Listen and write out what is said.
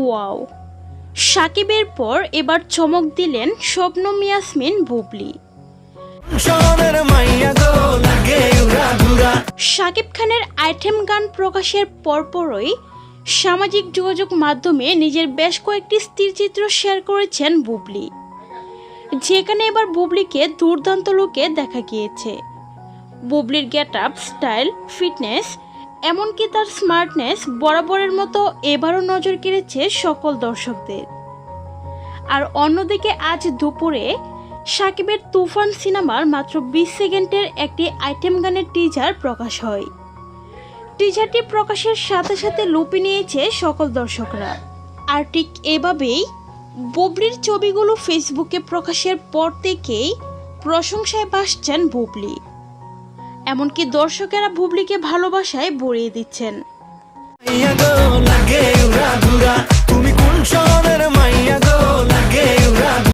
Wow. সাকিবের পর এবার চমক দিলেন শবনম ইয়াসমিন বুবলি। শাকিব খানের আইটেম গান প্রকাশের পরপরই সামাজিক যোগাযোগ মাধ্যমে নিজের বেশ কয়েকটি স্থিরচিত্র শেয়ার করেছেন বুবলি। যেখানে এবার বুবলিকে দুর্দান্ত লোকে দেখা গিয়েছে। বুবলির গেট আপ স্টাইল ফিটনেস এমনকি তার স্মার্টনেস বরাবরের মতো এবারও নজর কেড়েছে সকল দর্শকদের। আর অন্যদিকে আজ দুপুরে সাকিবের তুফান সিনেমার মাত্র বিশ সেকেন্ডের একটি আইটেম গানের টিজার প্রকাশ হয়। টিজারটি প্রকাশের সাথে সাথে লুপে নিয়েছে সকল দর্শকরা। আর ঠিক এভাবেই বুবলির ছবিগুলো ফেসবুকে প্রকাশের পর থেকেই প্রশংসায় ভাসছেন বুবলি। এমনকি দর্শকেরা বুবলিকে ভালোবাসায় বড়িয়ে দিচ্ছেন।